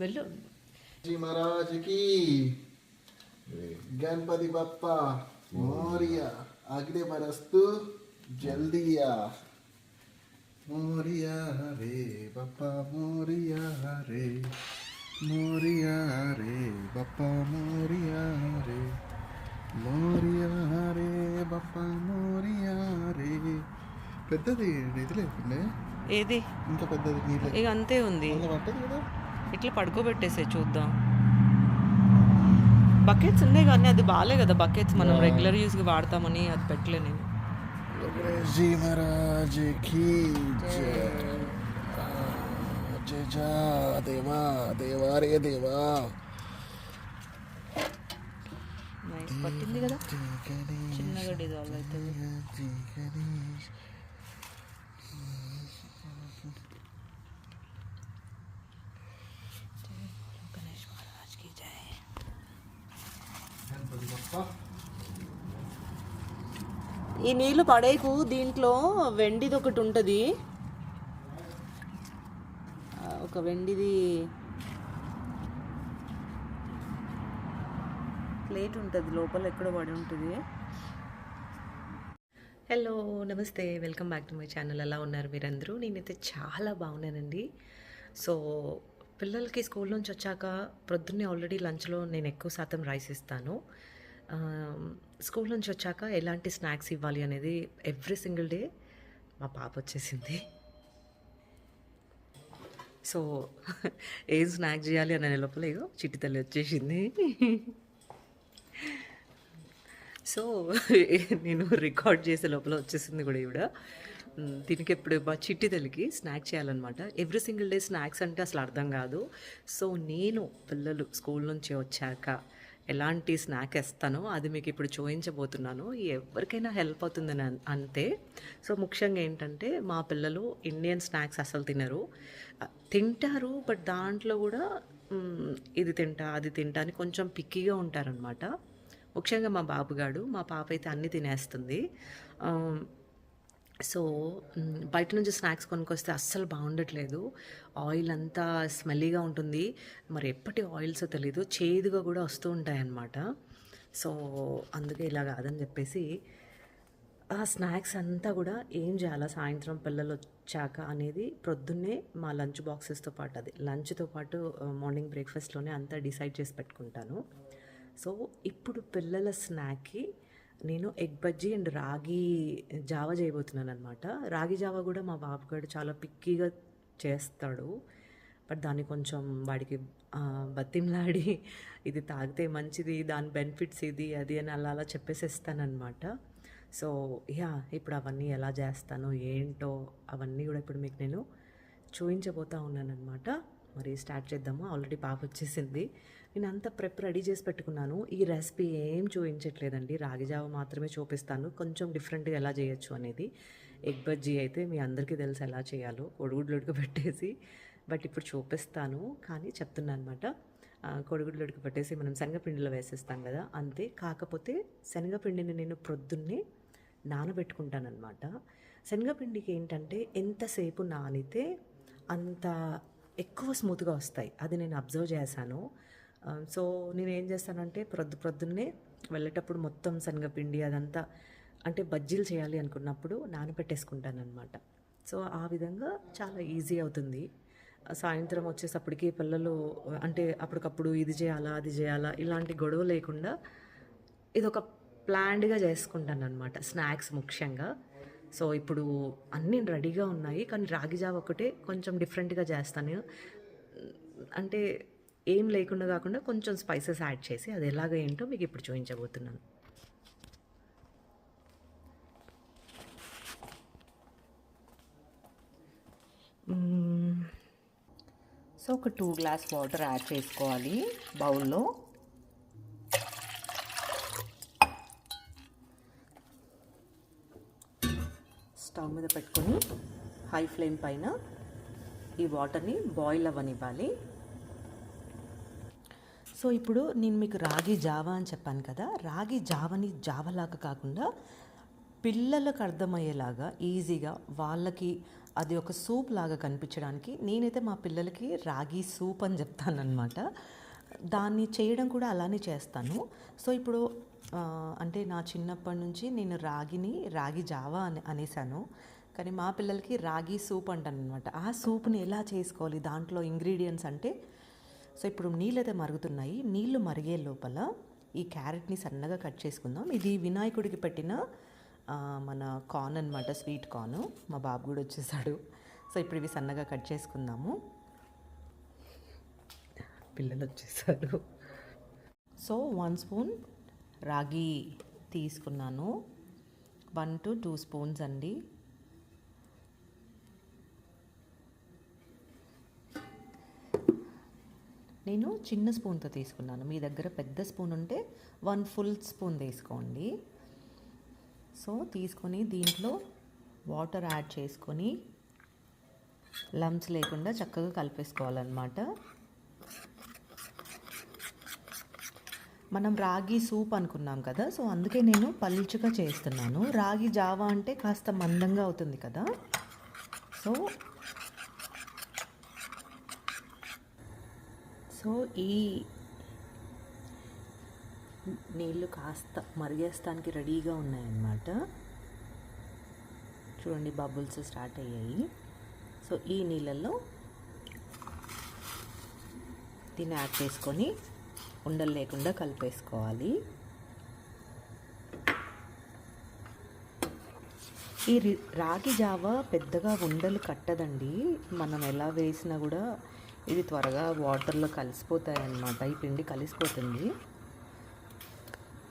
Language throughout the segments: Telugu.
వెళ్ళు. జీ మహారాజుకి. గణపతి బప్ప మోరియా అగ్ని బరస్తు జల్దియా. మోరియా రే బప్ప మోరియా రే. మోరియా రే బప్ప మోరియా రే. మోరియా రే బప్ప మోరియా రే. పెద్దది ఇది లేకుండా ఏది? ఇంకా పెద్దది ఇక అంతే ఉంది. ఇట్లా పడుకోబెట్టేసే చూద్దాం. బకెట్స్ ఉన్నాయి కానీ అది బాగాలే కదా బకెట్స్ మనం రెగ్యులర్ యూస్గా వాడతామని అది పెట్టలే నేను. దేవా దేవా రే దేవా. పట్టింది కదా? చిన్నగా డిజాల్వ్ అవుతుంది. నీళ్ళు పడేకు దీంట్లో వెండిది ఒకటి ఉంటుంది. ఒక వెండిది ప్లేట్ ఉంటుంది లోపల ఎక్కడో పడి ఉంటుంది. హలో నమస్తే. Welcome back to my channel. ఎలా ఉన్నారు మీరందరూ? నేనైతే చాలా బాగున్నానండి. సో పిల్లలకి స్కూల్ నుంచి వచ్చాక ప్రొద్దున్నే ఆల్రెడీ లంచ్లో నేను ఎక్కువ శాతం రైస్ ఇస్తాను. స్కూల్ నుంచి వచ్చాక ఎలాంటి స్నాక్స్ ఇవ్వాలి అనేది ఎవ్రీ సింగిల్ డే మా పాప వచ్చేసింది. సో ఏం స్నాక్ చేయాలి అనే లోపల ఇగో చిట్టి తల్లి వచ్చేసింది. సో నేను రికార్డ్ చేసే లోపల వచ్చేసింది కూడా ఈవిడ. దీనికి ఎప్పుడు మా చిట్టి తల్లికి స్నాక్ చేయాలన్నమాట. ఎవ్రీ సింగిల్ డే స్నాక్స్ అంటే అసలు అర్థం కాదు. సో నేను పిల్లలు స్కూల్ నుంచి వచ్చాక ఎలాంటి స్నాక్ ఇస్తానో అది మీకు ఇప్పుడు చూపించబోతున్నాను. ఎవరికైనా హెల్ప్ అవుతుందని అంతే. సో ముఖ్యంగా ఏంటంటే మా పిల్లలు ఇండియన్ స్నాక్స్ అసలు తినరు. తింటారు బట్ దాంట్లో కూడా ఇది తింటా అది తింటా అని కొంచెం పిక్కిగా ఉంటారనమాట ముఖ్యంగా మా బాబుగాడు మా పాప అయితే అన్నీ తినేస్తుంది. సో బయట నుంచి స్నాక్స్ కొనుక్కొస్తే అస్సలు బాగుండట్లేదు. ఆయిల్ అంతా స్మెల్లీగా ఉంటుంది. మరి ఎప్పటి ఆయిల్స్ తెలీదు. చేదుగా కూడా వస్తూ ఉంటాయి అన్నమాట సో అందుకే ఇలా కాదని చెప్పేసి ఆ స్నాక్స్ అంతా కూడా ఏం చేయాలా? సాయంత్రం పిల్లలు వచ్చాక అనేది ప్రొద్దున్నే మా లంచ్ బాక్సెస్తో పాటు అది లంచ్తో పాటు మార్నింగ్ బ్రేక్ఫాస్ట్లోనే అంతా డిసైడ్ చేసి పెట్టుకుంటాను. సో ఇప్పుడు పిల్లల స్నాక్కి నేను ఎగ్ బజ్జీ అండ్ రాగి జావ చేయబోతున్నాను అనమాట రాగి జావా కూడా మా బాబుగాడు చాలా పిక్కీగా చేస్తాడు. బట్ దాన్ని కొంచెం వాడికి బతిమ్లాడి ఇది తాగితే మంచిది దాని బెనిఫిట్స్ ఇది అది అని అలా అలా చెప్పేసేస్తానమాట సో యా ఇప్పుడు అవన్నీ ఎలా చేస్తానో ఏంటో అవన్నీ కూడా ఇప్పుడు మీకు నేను చూపించబోతా ఉన్నానమాట మరి స్టార్ట్ చేద్దాము. ఆల్రెడీ పాప వచ్చేసింది. నేను అంత ప్రెప్ రెడీ చేసి పెట్టుకున్నాను. ఈ రెసిపీ ఏం చూపించట్లేదండి. రాగి జావ మాత్రమే చూపిస్తాను. కొంచెం డిఫరెంట్గా ఎలా చేయొచ్చు అనేది. ఎగ్ బజ్జీ అయితే మీ అందరికీ తెలుసు ఎలా చేయాలో. కొడుగుడ్లు ఉడకబెట్టేసి బట్ ఇప్పుడు చూపిస్తాను. కానీ చెప్తున్నాను అనమాట కొడుగుడ్లు ఉడకబెట్టేసి మనం శనగపిండిలో వేసేస్తాం కదా. అంతే. కాకపోతే శనగపిండిని నేను ప్రొద్దున్నే నానబెట్టుకుంటానమాట శనగపిండికి ఏంటంటే ఎంతసేపు నానితే అంత ఎక్కువ స్మూత్గా వస్తాయి. అది నేను అబ్జర్వ్ చేశాను. సో నేను ఏం చేస్తానంటే ప్రొద్దు ప్రొద్దున్నే వెళ్ళేటప్పుడు మొత్తం శనగపిండి అదంతా అంటే బజ్జీలు చేయాలి అనుకున్నప్పుడు నానబెట్టేసుకుంటాను అనమాట సో ఆ విధంగా చాలా ఈజీ అవుతుంది. సాయంత్రం వచ్చేసప్పటికి పిల్లలు అంటే అప్పటికప్పుడు ఇది చేయాలా అది చేయాలా ఇలాంటి గొడవ లేకుండా ఇది ఒక ప్లాన్డ్గా చేసుకుంటాను అనమాట స్నాక్స్ ముఖ్యంగా. సో ఇప్పుడు అన్నీ రెడీగా ఉన్నాయి కానీ రాగి జావ ఒకటే కొంచెం డిఫరెంట్గా చేస్తాను అంటే ఏం లేకుండా కాకుండా కొంచెం స్పైసెస్ యాడ్ చేసి అది ఎలాగ ఏంటో మీకు ఇప్పుడు చూపించబోతున్నాను. సో ఒక టూ గ్లాస్ వాటర్ యాడ్ చేసుకోవాలి బౌల్లో. స్టవ్ మీద పెట్టుకొని హై ఫ్లేమ్ పైన ఈ వాటర్ని బాయిల్ అవ్వనివ్వాలి. సో ఇప్పుడు నేను మీకు రాగి జావా అని చెప్పాను కదా. రాగి జావని జావలాగా కాకుండా పిల్లలకు అర్థమయ్యేలాగా ఈజీగా వాళ్ళకి అది ఒక సూప్ లాగా కనిపించడానికి నేనైతే మా పిల్లలకి రాగి సూప్ అని చెప్తానమాట దాన్ని చేయడం కూడా అలానే చేస్తాను. సో ఇప్పుడు అంటే నా చిన్నప్పటి నుంచి నేను రాగిని రాగి జావా అని అనేసాను. కానీ మా పిల్లలకి రాగి సూప్ అంటాను అనమాట ఆ సూప్ని ఎలా చేసుకోవాలి? దాంట్లో ఇంగ్రీడియంట్స్ అంటే సో ఇప్పుడు నీళ్ళు అయితే మరుగుతున్నాయి. నీళ్ళు మరిగే లోపల ఈ క్యారెట్ని సన్నగా కట్ చేసుకుందాం. ఇది వినాయకుడికి పెట్టిన మన కార్న్ అనమాట స్వీట్ కార్న్. మా బాబు కూడా వచ్చేసాడు. సో ఇప్పుడు ఇవి సన్నగా కట్ చేసుకుందాము. పిల్లలు వచ్చేసారు. సో వన్ స్పూన్ రాగి తీసుకున్నాను. వన్ టు టూ స్పూన్స్ అండి. నేను చిన్న స్పూన్తో తీసుకున్నాను. మీ దగ్గర పెద్ద స్పూన్ ఉంటే వన్ ఫుల్ స్పూన్ తీసుకోండి. సో తీసుకొని దీంట్లో వాటర్ యాడ్ చేసుకొని లమ్స్ లేకుండా చక్కగా కలిపేసుకోవాలన్నమాట. మనం రాగి సూప్ అనుకున్నాం కదా సో అందుకే నేను పలుచగా చేస్తున్నాను. రాగి జావా అంటే కాస్త మందంగా అవుతుంది కదా. సో సో ఈ నీళ్ళు కాస్త మరిగేస్తానికి రెడీగా ఉన్నాయన్నమాట. చూడండి బబుల్స్ స్టార్ట్ అయ్యాయి. సో ఈ నీళ్ళల్లో దీన్ని యాడ్ చేసుకొని ఉండలు లేకుండా కలిపేసుకోవాలి. ఈ రాగి జావ పెద్దగా ఉండలు కట్టదండి. మనం ఎలా వేసినా కూడా ఇది త్వరగా వాటర్లో కలిసిపోతాయి అన్నమాట ఈ పిండి కలిసిపోతుంది.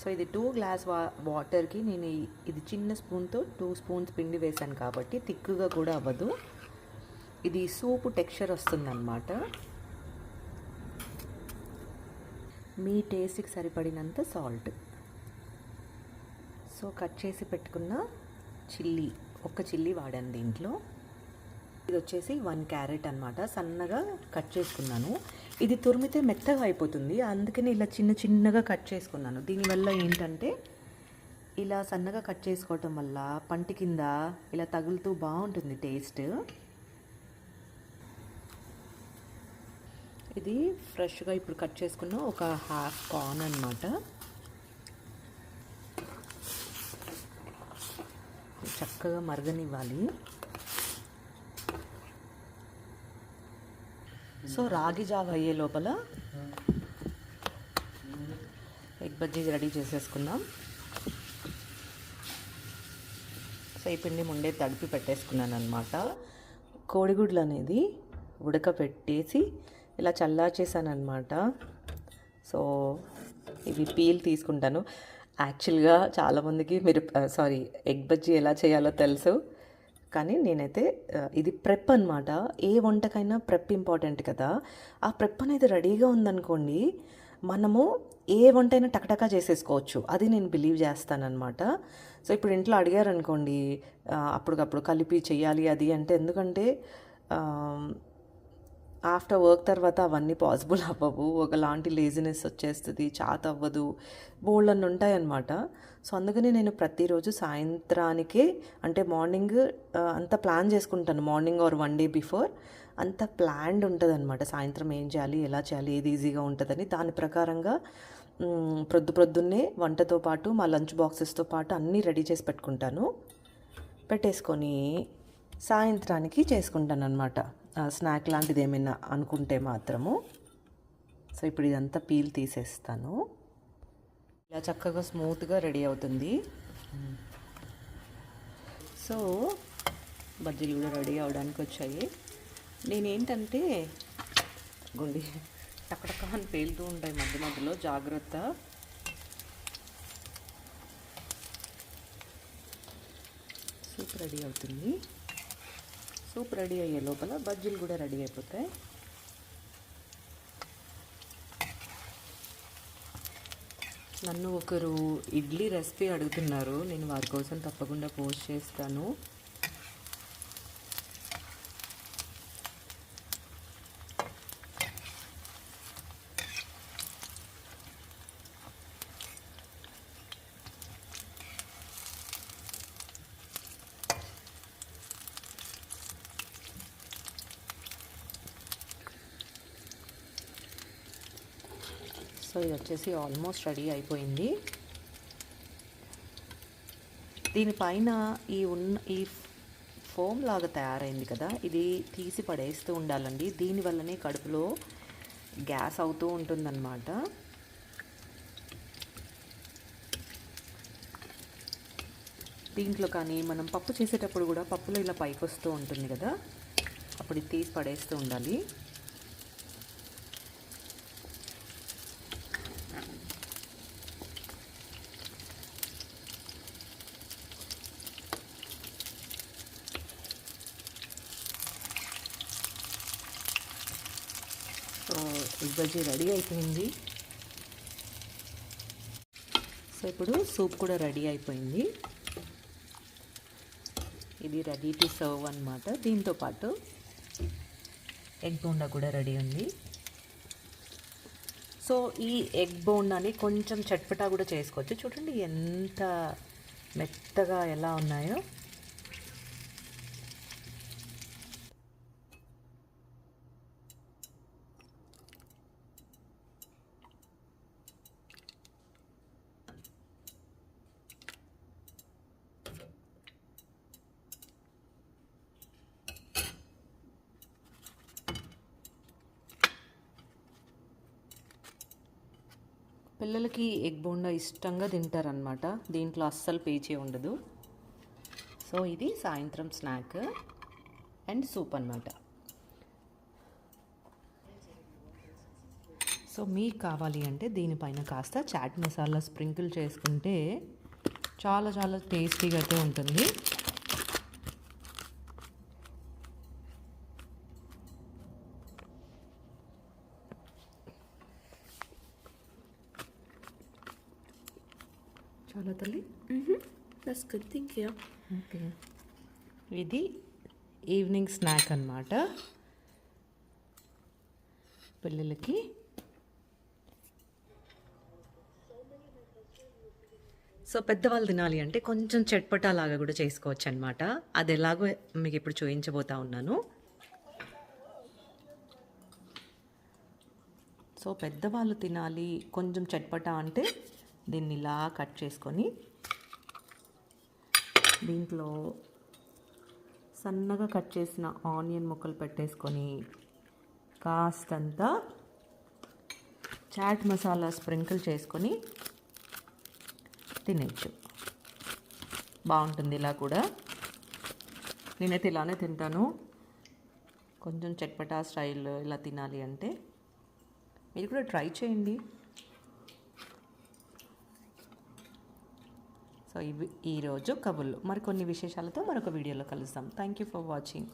సో ఇది టూ గ్లాస్ వా వాటర్కి నేను ఇది చిన్న స్పూన్తో టూ స్పూన్స్ పిండి వేశాను కాబట్టి తిక్కుగా కూడా అవ్వదు. ఇది సూపు టెక్స్చర్ వస్తుందన్నమాట. మీ టేస్ట్కి సరిపడినంత సాల్ట్ సో కట్ చేసి పెట్టుకున్న చిల్లీ ఒక్క చిల్లీ వాడాను దీంట్లో. ఇది వచ్చేసి వన్ క్యారెట్ అనమాట సన్నగా కట్ చేసుకున్నాను. ఇది తురిమితే మెత్తగా అయిపోతుంది. అందుకని ఇలా చిన్న చిన్నగా కట్ చేసుకున్నాను. దీనివల్ల ఏంటంటే ఇలా సన్నగా కట్ చేసుకోవటం వల్ల పంటి కింద ఇలా తగులుతూ బాగుంటుంది టేస్ట్ ఇది ఫ్రెష్గా ఇప్పుడు కట్ చేసుకున్న ఒక హాఫ్ కార్న్ అనమాట చక్కగా మరగనివ్వాలి. సో రాగి జావ అయ్యే లోపల ఎగ్ బజ్జీ రెడీ చేసేసుకుందాం. సో ఈ పిండి ముందే తడిపి పెట్టేసుకున్నాను అనమాట కోడిగుడ్లు అనేది ఉడకపెట్టేసి ఇలా చల్లార్చేసాను అనమాట సో ఇవి పీల్ తీసుకుంటాను. యాక్చువల్గా చాలామందికి మీరు సారీ ఎగ్ బజ్జీ ఎలా చేయాలో తెలుసు. కానీ నేనైతే ఇది ప్రెప్ అనమాట ఏ వంటకైనా ప్రెప్ ఇంపార్టెంట్ కదా. ఆ ప్రెప్ అనేది రెడీగా ఉందనుకోండి మనము ఏ వంట అయినా టకటకా చేసేసుకోవచ్చు. అది నేను బిలీవ్ చేస్తానన్నమాట. సో ఇప్పుడు ఇంట్లో అడిగారనుకోండి అప్పటికప్పుడు కలిపి చేయాలి అది అంటే ఎందుకంటే ఆఫ్టర్ వర్క్ తర్వాత అవన్నీ పాసిబుల్ అవ్వవు. ఒకలాంటి లేజినెస్ వచ్చేస్తుంది చాత అవ్వదు బోల్డ్ అన్నీ ఉంటాయన్నమాట. సో అందుకని నేను ప్రతిరోజు సాయంత్రానికే అంటే మార్నింగ్ అంత ప్లాన్ చేసుకుంటాను. Morning or one day before అంత ప్లాన్డ్ ఉంటుంది అనమాట సాయంత్రం ఏం చేయాలి ఎలా చేయాలి ఏది ఈజీగా ఉంటుందని. దాని ప్రకారంగా ప్రొద్దు ప్రొద్దున్నే వంటతో పాటు మా లంచ్ బాక్సెస్తో పాటు అన్నీ రెడీ చేసి పెట్టుకుంటాను. పెట్టేసుకొని సాయంత్రానికి చేసుకుంటాను అనమాట స్నాక్ లాంటిది ఏమైనా అనుకుంటే మాత్రము. సో ఇప్పుడు ఇదంతా పీల్ తీసేస్తాను. ఇలా చక్కగా స్మూత్గా రెడీ అవుతుంది. సో బజ్జీలు కూడా రెడీ అవడానికి వచ్చాయి. నేనేంటంటే గుండి టకటక అని పేలుతూ ఉంటాయి మధ్య మధ్యలో జాగ్రత్త. సూప్ రెడీ అవుతుంది. సూప్ రెడీ అయ్యే లోపల బజ్జీలు కూడా రెడీ అయిపోతాయి. నన్ను ఒకరు ఇడ్లీ రెసిపీ అడుగుతున్నారు. నేను వారి కోసం తప్పకుండా పోస్ట్ చేస్తాను. సో ఇది వచ్చేసి ఆల్మోస్ట్ రెడీ అయిపోయింది. దీనిపైన ఈ ఉన్న ఈ ఫోమ్ లాగా తయారైంది కదా ఇది తీసి పడేస్తూ ఉండాలండి. దీనివల్లనే కడుపులో గ్యాస్ అవుతూ ఉంటుందన్నమాట. దీంట్లో కానీ మనం పప్పు చేసేటప్పుడు కూడా పప్పులో ఇలా పైకి వస్తూ ఉంటుంది కదా అప్పుడు తీసి పడేస్తూ ఉండాలి. సో ఎగ్ బజ్జీ రెడీ అయిపోయింది. సో ఇప్పుడు సూప్ కూడా రెడీ అయిపోయింది. ఇది రెడీ టు సర్వ్ అనమాట దీంతో పాటు ఎగ్ బోండా కూడా రెడీ ఉంది. సో ఈ ఎగ్ బోండాని కొంచెం చట్పటా కూడా చేసుకోవచ్చు. చూడండి ఎంత మెత్తగా ఎలా ఉన్నాయో. పిల్లలకి ఎగ్ బోండా ఇష్టంగా తింటారనమాట దీంట్లో అస్సలు పేచే ఉండదు. సో ఇది సాయంత్రం స్నాక్ అండ్ సూప్ అనమాట సో మీకు కావాలి అంటే దీనిపైన కాస్త చాట్ మసాలా స్ప్రింకిల్ చేసుకుంటే చాలా చాలా టేస్టీగా అయితే ఉంటుంది. చాలా తల్లి. That's good, thank you. Okay. ఇది ఈవినింగ్ స్నాక్ అన్నమాట. పిల్లలకి. సో పెద్దవాళ్ళు తినాలి అంటే కొంచెం చట్పటా లాగా కూడా చేసుకోవచ్చు అనమాట అది ఎలాగో మీకు ఇప్పుడు చూపించబోతా ఉన్నాను. సో పెద్దవాళ్ళు తినాలి కొంచెం చట్పటా అంటే దీన్ని ఇలా కట్ చేసుకొని దీంట్లో సన్నగా కట్ చేసిన ఆనియన్ ముక్కలు పెట్టేసుకొని కాస్తంత చాట్ మసాలా స్ప్రింకిల్ చేసుకొని తినచ్చు బాగుంటుంది ఇలా కూడా. నేనైతే ఇలానే తింటాను. కొంచెం చట్పటా స్టైల్ ఇలా తినాలి అంటే మీరు కూడా ట్రై చేయండి. సో ఇవి ఈరోజు కబుర్లు. మరికొన్ని విశేషాలతో మరొక వీడియోలో కలుస్తాం థ్యాంక్ యూ ఫర్ వాచింగ్